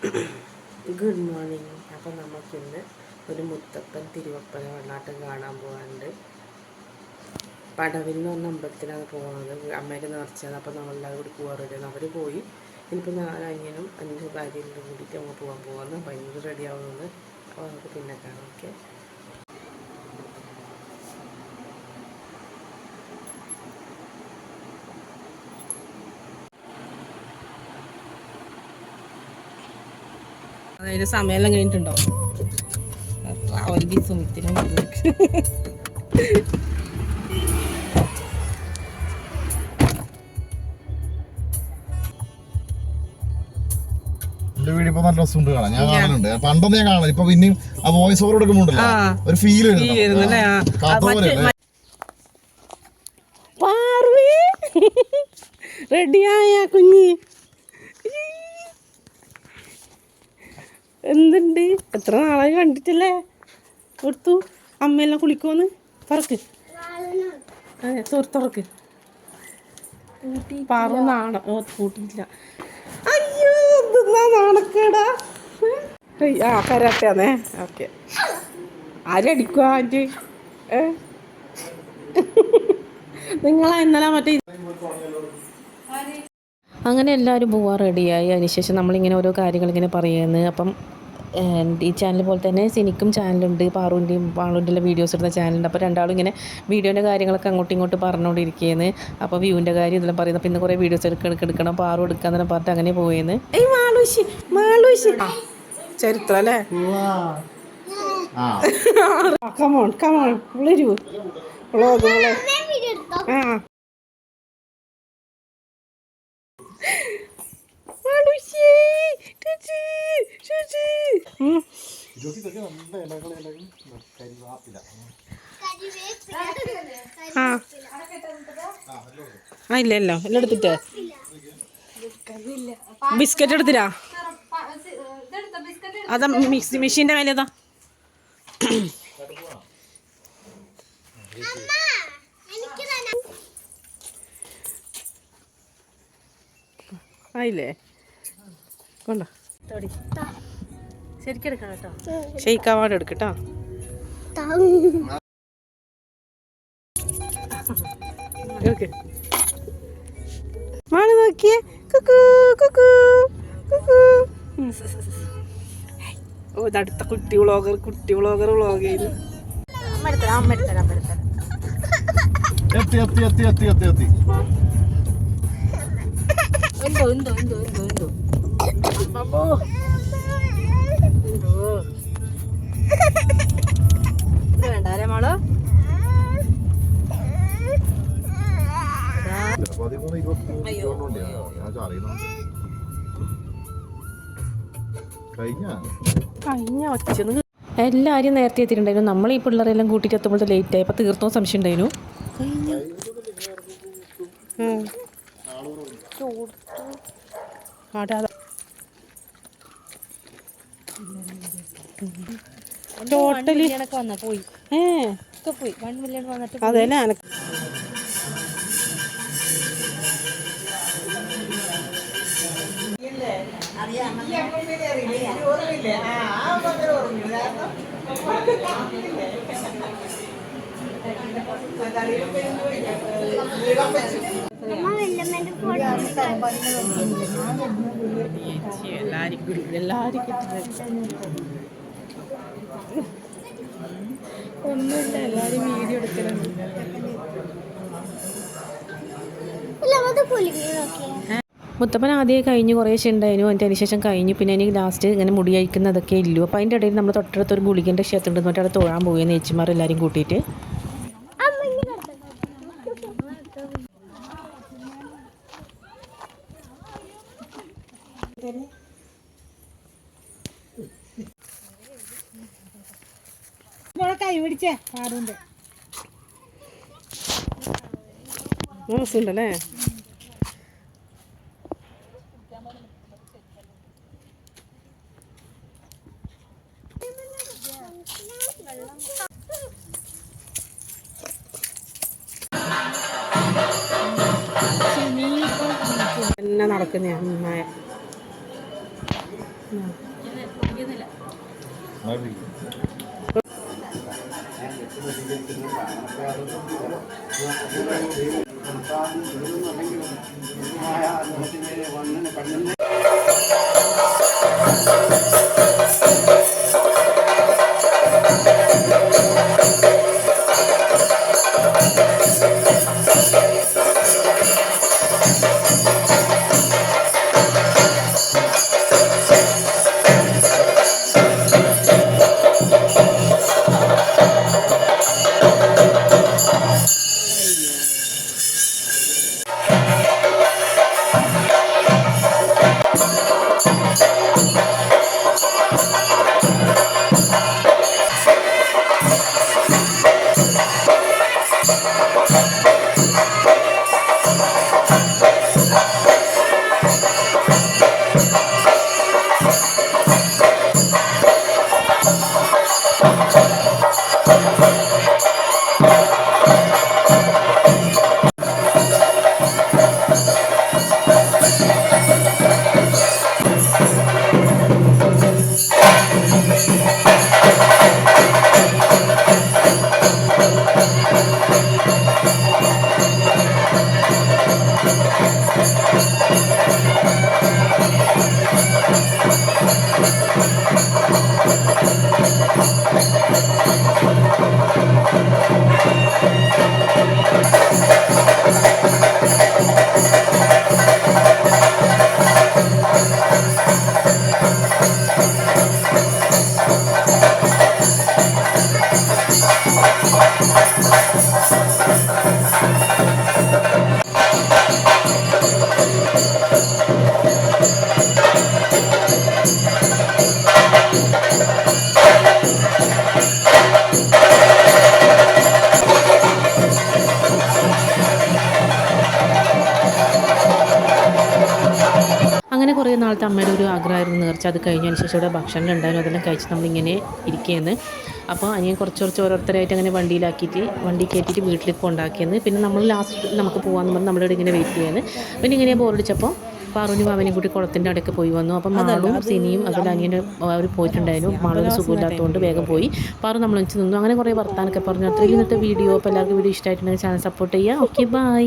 Good morning അപ്പം നമുക്കിന്ന് ഒരു മുത്തപ്പൻ തിരുവപ്പന വെള്ളാട്ടം കാണാൻ പോകാനുണ്ട് പടവിൽ നിന്ന് അമ്പലത്തിലാണ് പോകുന്നത് അമ്മയുടെ നേർച്ചയാണ്. അപ്പം നമ്മളെല്ലാവരും കൂടി പോകാറുണ്ട് അവർ പോയി. ഇനിയിപ്പോൾ അനിയനും അഞ്ച് ഭാര്യയും കൂടിയിട്ട് നമ്മൾ പോകാൻ പോകുന്നു ഭയങ്കര റെഡി ആവുന്നത് അപ്പോൾ നമുക്ക് പിന്നെ കാണാം. ഓക്കെ അതായത് സമയമെല്ലാം കഴിഞ്ഞിട്ടുണ്ടോ? നല്ല രസമുണ്ട് കാണാൻ. ഞാൻ കാണലുണ്ട്. പണ്ടൊന്നും ഞാൻ ഇപ്പൊ പിന്നെയും ആ വോയിസ് ഓവർ എടുക്കുമ്പോണ്ടല്ലോ ഒരു ഫീൽ റെഡിയായ കുഞ്ഞി? എന്തുണ്ട് എത്ര നാളായി കണ്ടിട്ടില്ലേ? കൊടുത്തു. അമ്മയെല്ലാം കുളിക്കോന്ന് തുറക്ക്. അതെ തുറ തുറക്ക്. പാറ നാണ. ഓ കൂട്ടിയില്ല അയ്യോ എന്തെന്നാ നാണക്കേടാ? ആ കരാട്ടാന്നേ ഓക്കെ. ആരടിക്കുക ആന്റി? ഏ? നിങ്ങളാ ഇന്നലെ മറ്റേ അങ്ങനെ എല്ലാവരും പോവാൻ റെഡിയായി. അതിനുശേഷം നമ്മളിങ്ങനെ ഓരോ കാര്യങ്ങളിങ്ങനെ പറയുന്നത് അപ്പം ഈ ചാനൽ പോലെ തന്നെ സിനിക്കും ചാനലുണ്ട് പാറുവിന്റെയും പാളുവിന്റെ വീഡിയോസ് ഇടുന്ന ചാനലുണ്ട്. അപ്പോൾ രണ്ടാളും ഇങ്ങനെ വീഡിയോന്റെ കാര്യങ്ങളൊക്കെ അങ്ങോട്ടും ഇങ്ങോട്ടും പറഞ്ഞുകൊണ്ടിരിക്കുകയെന്ന് അപ്പോൾ വ്യൂവിന്റെ കാര്യം ഇതെല്ലാം പറയുന്നത് പിന്നെ കുറേ വീഡിയോസ് എടുക്കണം എടുക്കണം. പാറു എടുക്കാന്നെല്ലാം പറഞ്ഞിട്ട് അങ്ങനെ പോയെന്ന് ചരിത്രം അല്ലേ? കമോൺ കമോൺ വിളരൂ ആ. ആ. ആ ഇല്ല ഇല്ല. എല്ലാം എടുത്തിട്ട്. ബിസ്ക്കറ്റ് എടുത്തിരാ? അതാ മിക്സി മെഷീന്റെ മേലേതാ ആയില്ലേ കൊണ്ട. ശരിക്കും എടുക്കണം കേട്ടോ. ഷെയ്ക്ക് അവാർഡ് എടുക്കട്ടോ ഓക്കെ. മാൾ നോക്കിയേ. കുക്കു കുക്കു കുക്കു. ഓ അടുത്ത കുട്ടി വ്ളോഗർ കുട്ടി വ്ളോഗർ വ്ളോഗ് ചെയ്തു. എത്തി എത്തി എത്തി എത്തി എത്തി എത്തി. എന്തോ എന്തോ എന്തോ എന്തോ എന്തോ. ഇത് വേണ്ട അല്ലേ മോൾ? പതിമൂന്ന് ഇരുപത്തി മൂന്ന് ഞാൻ അറിയുന്നുണ്ട് കഴിഞ്ഞ? കഴിഞ്ഞ ഒച്ച എല്ലാവരും നേരത്തെ എത്തിയിട്ടുണ്ടായിരുന്നു. നമ്മൾ ഈ പിള്ളേരെല്ലാം കൂട്ടിയിട്ട് എത്തുമ്പോൾ ലേറ്റ് ആയി. അപ്പോൾ തീർത്തോ സംശയം ഉണ്ടായിരുന്നു. ടോട്ടലി വന്ന? പോയി. ഏ. പോയി. വൺ മില്യൺ വന്നിട്ട് അതെ എനക്ക് ഒന്നുമില്ല വീഡിയോ മുത്തപ്പൻ ആദ്യമേ കഴിഞ്ഞ് കുറേ ഉണ്ടായിരുന്നു. അതിന്റെ അതിനുശേഷം കഴിഞ്ഞു പിന്നെ എനിക്ക് ലാസ്റ്റ് ഇങ്ങനെ മുടി അയക്കുന്നതൊക്കെ ഇല്ലു. അപ്പോൾ അതിന്റെ ഇടയിൽ നമ്മൾ തൊട്ടടുത്തൊരു ഗുളികന്റെ ക്ഷേത്രം ഉണ്ട് എന്നിട്ട് അവിടെ തൊഴാൻ പോയി ചേച്ചിമാർ എല്ലാവരും കൂട്ടിയിട്ട്. കൈ പിടിച്ചേ ആരുണ്ട് മോശമുണ്ടല്ലേ എന്നെ നടക്കുന്ന അമ്മായ? അങ്ങനെ കുറേ നാളത്തെ അമ്മയുടെ ഒരു ആഗ്രഹമായിരുന്നു നേർച്ച. അത് കഴിഞ്ഞതിന് ശേഷം ഇവിടെ ഭക്ഷണം ഉണ്ടായിരുന്നു. അതെല്ലാം കഴിച്ച് നമ്മളിങ്ങനെ ഇരിക്കുകയെന്ന് അപ്പോൾ അനിയൻ കുറച്ച് കുറച്ച് ഓരോരുത്തരായിട്ട് അങ്ങനെ വണ്ടിയിലാക്കിയിട്ട് വണ്ടി കയറ്റിയിട്ട് വീട്ടിലേക്ക് കൊണ്ടാക്കിയെന്ന് പിന്നെ നമ്മൾ ലാസ്റ്റ് നമുക്ക് പോകാമെന്ന് പറഞ്ഞ് നമ്മളിവിടെ ഇങ്ങനെ വെയിറ്റ് ചെയ്യുന്നത് പിന്നെ ഇങ്ങനെ ബോറടിച്ചപ്പോൾ പാറുവിനും അവനും കൂടി കുളത്തിന്റെ അവിടെയൊക്കെ പോയി വന്നു. അപ്പം മാളും സിനിയും അതുപോലെ അനിയനും അവർ പോയിട്ടുണ്ടായിരുന്നു. മാളും സുഖമില്ലാത്തതുകൊണ്ട് വേഗം പോയി. പാറു നമ്മൾ വെച്ച് നിന്നു. അങ്ങനെ കുറേ വർത്താനൊക്കെ പറഞ്ഞു. അത്രയും ഇന്നത്തെ വീഡിയോ അപ്പോൾ എല്ലാവർക്കും വീഡിയോ ഇഷ്ടമായിട്ടുണ്ടെങ്കിൽ ചാനൽ സപ്പോർട്ട് ചെയ്യുക. Okay bye